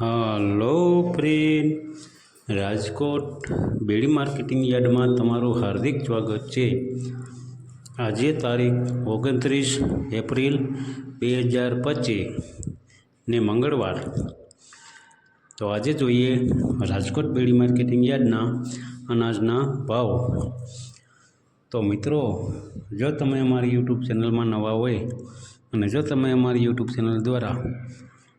Hello friend. Rajkot Bedi marketing યાર્ડમાં તમારું હાર્દિક સ્વાગત છે. આજે તારીખ ઓગણત્રીસ એપ્રિલ બે હજાર પચીસ ને મંગળવાર. તો આજે જોઈએ રાજકોટ બેડી માર્કેટિંગ યાર્ડના અનાજના ભાવ. તો મિત્રો, જો તમે અમારી યુટ્યુબ ચેનલમાં નવા હોય અને જો તમે અમારી યુટ્યુબ ચેનલ દ્વારા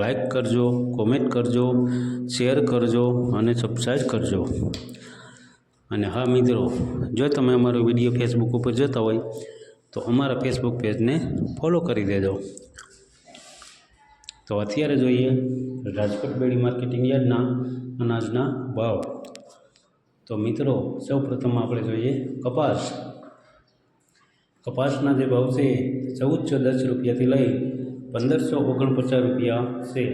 લાઈક કરજો કોમેન્ટ કરજો શેર કરજો અને સબસ્ક્રાઈબ કરજો. અને હા મિત્રો, જો તમે અમારો વીડિયો ફેસબુક ઉપર જોતા હોય, તો અમારા ફેસબુક પેજને ફોલો કરી દેજો. તો અત્યારે જોઈએ રાજકોટ બેડી માર્કેટિંગ યાર્ડના અનાજના ભાવ. તો મિત્રો સૌ પ્રથમ આપણે જોઈએ કપાસ. કપાસના જે ભાવ છે ચૌદસો દસ રૂપિયાથી લઈ પંદરસો ઓગણપચાસ રૂપિયા છે.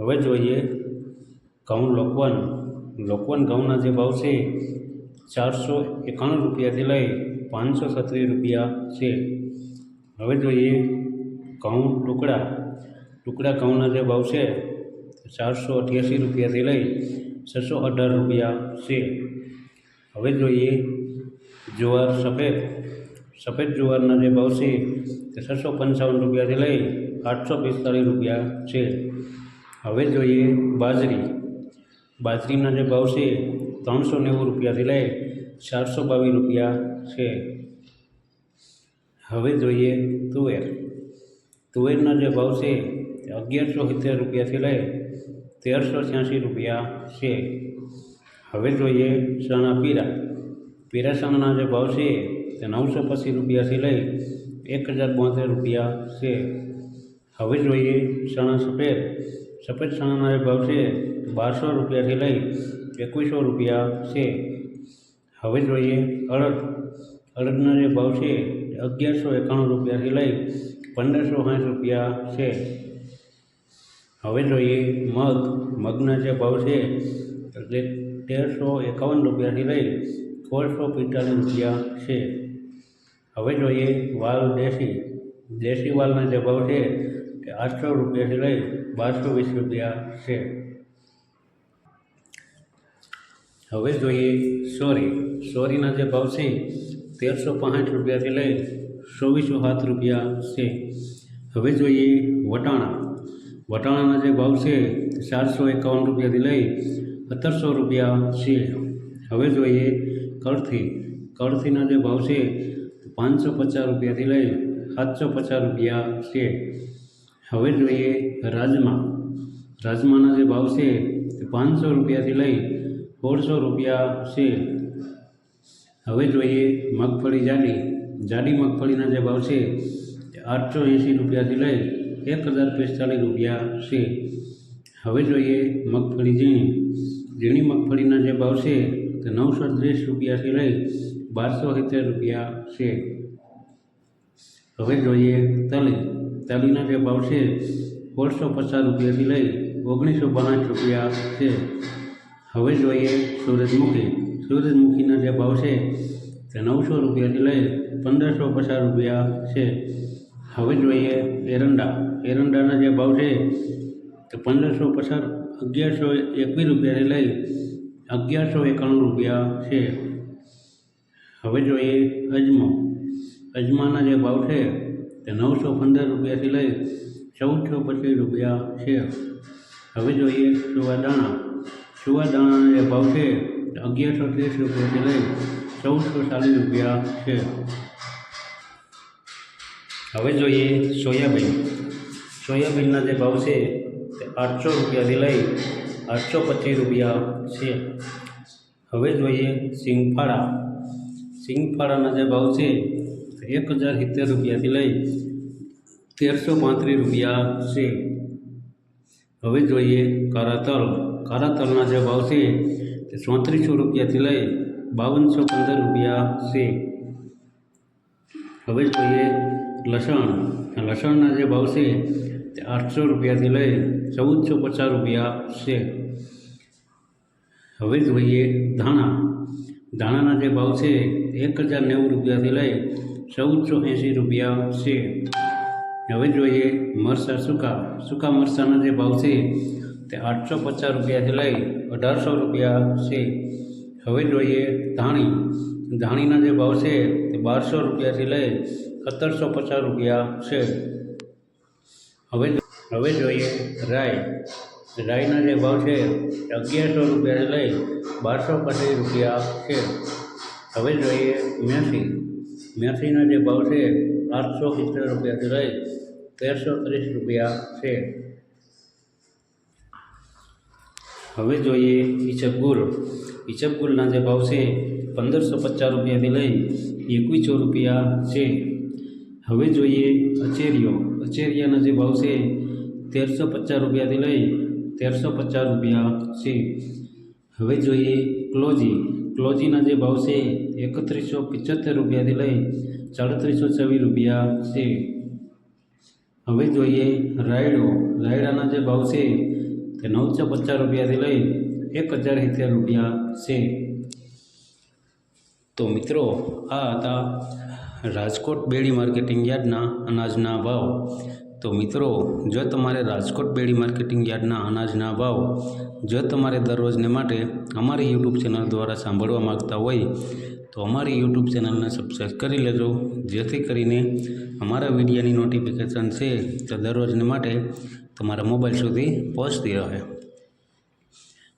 હવે જોઈએ ઘઉં લોકવન. લોકવન ઘઉંના જે ભાવ છે, ચારસો એકાણું રૂપિયાથી લઈ પાંચસો સત્રીસ રૂપિયા છે. હવે જોઈએ ઘઉં ટુકડા. ટુકડા ઘઉંના જે ભાવ છે, ચારસો અઠ્યાસી રૂપિયાથી લઈ છસો અઢાર રૂપિયા છે. હવે જોઈએ જુવાર સફેદ. સફેદ જુવારના જે ભાવ છે તે છસો પંચાવન રૂપિયાથી લઈ આઠસો પિસ્તાળીસ રૂપિયા છે. હવે જોઈએ બાજરી. બાજરીના જે ભાવ છે ત્રણસો નેવું રૂપિયાથી લઈ ચારસો બાવીસ રૂપિયા છે. હવે જોઈએ તુવેર. તુવેરના જે ભાવ છે તે અગિયારસો સિત્તેર રૂપિયાથી લઈ તેરસો છ્યાસી રૂપિયા છે. હવે જોઈએ ચણા પીરા. પીરા ચણાના જે ભાવ છે તે નવસો પચીસ રૂપિયાથી લઈ એક હજાર બોતેર રૂપિયા છે. હવે જોઈએ ચણા સફેદ. સફેદ ચણાના ભાવ છે બારસો રૂપિયાથી લઈ એકવીસો રૂપિયા છે. હવે જોઈએ અડદ. અડદના જે ભાવ છે અગિયારસો એકાણું રૂપિયાથી લઈ પંદરસો સાઠ રૂપિયા છે. હવે જોઈએ મગ. મગના જે ભાવ છે એટલે તેરસો એકાવન રૂપિયાથી લઈ સોળસો પિસ્તાલીસ રૂપિયા છે. હવે જોઈએ વાલ દેશી. દેશી વાલના જે ભાવ છે તે આઠસો રૂપિયાથી લઈ બારસો વીસ રૂપિયા છે. હવે જોઈએ સોરી. સોરીના જે ભાવ છે તેરસો પાંચ રૂપિયાથી લઈ ચોવીસો સાત રૂપિયા છે. હવે જોઈએ વટાણા. વટાણાના જે ભાવ છે ચારસો એકાવન રૂપિયાથી લઈ સત્તરસો રૂપિયા છે. હવે જોઈએ કળથી કળથીના જે ભાવ છે પાંચસો પચાસ રૂપિયાથી લઈ સાતસો પચાસ રૂપિયા છે. હવે જોઈએ રાજમા. રાજમાના જે ભાવ છે, તે પાંચસો રૂપિયાથી લઈ સોળસો રૂપિયા છે. હવે જોઈએ મગફળી જાડી. જાડી મગફળીના જે ભાવ છે, તે આઠસો એંસી રૂપિયાથી લઈ એક હજાર પિસ્તાલીસ રૂપિયા છે. હવે જોઈએ મગફળી ઝીણી. ઝીણી મગફળીના જે ભાવ છે તે નવસો ત્રીસ રૂપિયાથી લઈ બારસો સિત્તેર રૂપિયા છે. હવે જોઈએ તલી. તલીના જે ભાવ છે સોળસો પચાસ રૂપિયાથી લઈ ઓગણીસો બાસઠ રૂપિયા છે. હવે જોઈએ સૂરજમુખી. સૂરજમુખીના જે ભાવ છે, તે નવસો રૂપિયાથી લઈ પંદરસો પચાસ રૂપિયા છે. હવે જોઈએ એરંડા. એરંડાના જે ભાવ છે, તે પંદરસો પચાસ અગિયારસો એકવીસ રૂપિયાથી લઈ અગિયારસો એકાણું રૂપિયા છે. હવે જોઈએ અજમો, અજમાના જે ભાવ છે, તે નવસો પંદર રૂપિયાથી લઈ ચૌદસો પચીસ રૂપિયા છે. હવે જોઈએ સુવાદાણા સુવાદાણાના જે ભાવ છે, તે અગિયારસો ત્રીસ રૂપિયાથી લઈ ચૌદસો ચાલીસ રૂપિયા છે. હવે જોઈએ સોયાબીન, સોયાબીનના જે ભાવ છે, તે આઠસો રૂપિયાથી લઈ આઠસો પચીસ રૂપિયા છે. હવે જોઈએ સિંગફાળા. સિંગફાળાના જે ભાવ છે એક હજાર સિત્તેર રૂપિયાથી લઈ તેરસો પાંત્રીસ રૂપિયા છે. હવે જોઈએ કારા તલ કારા તલના જે ભાવ છે, તે ચોત્રીસો રૂપિયાથી લઈ બાવનસો પંદર રૂપિયા છે. હવે જોઈએ લસણ. લસણના જે ભાવ છે, તે આઠસો રૂપિયાથી લઈ ચૌદસો પચાસ રૂપિયા છે. હવે જોઈએ ધાણા. ધાણાના જે ભાવ છે, એક હજાર નેવું રૂપિયાથી લઈ ચૌદસો એંસી રૂપિયા છે. હવે જોઈએ મરચાં સૂકા. સૂકા મરચાંના જે ભાવ છે, તે આઠસો પચાસ રૂપિયાથી લઈ અઢારસો રૂપિયા છે. હવે જોઈએ ધાણી. ધાણીના જે ભાવ છે, તે બારસો રૂપિયાથી લઈ સત્તરસો પચાસ રૂપિયા છે. હવે હવે જોઈએ રાઈ. રાઈના જે ભાવ છે, અગિયારસો રૂપિયાથી લઈ બારસો પચીસ રૂપિયા છે હવે જોઈએ મેથી મેથીના જે ભાવ છે, આઠસો સિત્તેર રૂપિયાથી લઈ તેરસો ત્રીસ રૂપિયા છે. હવે જોઈએ ઈચબગુલ ઈચબગુલના જે ભાવ છે, પંદરસો પચાસ રૂપિયાથી લઈ એકવીસો રૂપિયા છે. હવે જોઈએ અચેરીઓ. અચેરિયાના જે ભાવ છે, તેરસો પચાસ રૂપિયાથી લઈ તેરસો પચાસ રૂપિયા છે. હવે જોઈએ ક્લોજી. ક્લોજીના જે ભાવ છે, એકત્રીસો પિચોતેર રૂપિયાથી લઈ સાડત્રીસો છવ્વીસ રૂપિયા છે. હવે જોઈએ રાયડો. રાયડાના જે ભાવ છે, તે નવસો પચાસ રૂપિયાથી લઈ એક હજાર સિત્તેર રૂપિયા છે. તો મિત્રો, આ હતા રાજકોટ બેડી માર્કેટિંગ યાર્ડના અનાજના ભાવ. તો મિત્રો, જો તમારે રાજકોટ બેડી માર્કેટિંગ યાર્ડના અનાજના ભાવ જો તમારે દરરોજને માટે અમારી યુટ્યુબ ચેનલ દ્વારા સાંભળવા માગતા હોય, તો અમારી યુટ્યુબ ચેનલને સબસ્ક્રાઈબ કરી લેજો. જેથી કરીને અમારા વિડીયોની નોટિફિકેશન છે તો દરરોજને માટે તમારા મોબાઈલ સુધી પહોંચતી રહે.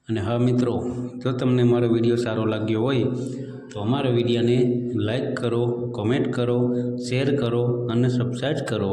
અને હા મિત્રો, જો તમને મારો વીડિયો સારો લાગ્યો હોય, તો અમારા વિડીયોને લાઈક કરો કોમેન્ટ કરો શેર કરો અને સબસ્ક્રાઈબ કરો.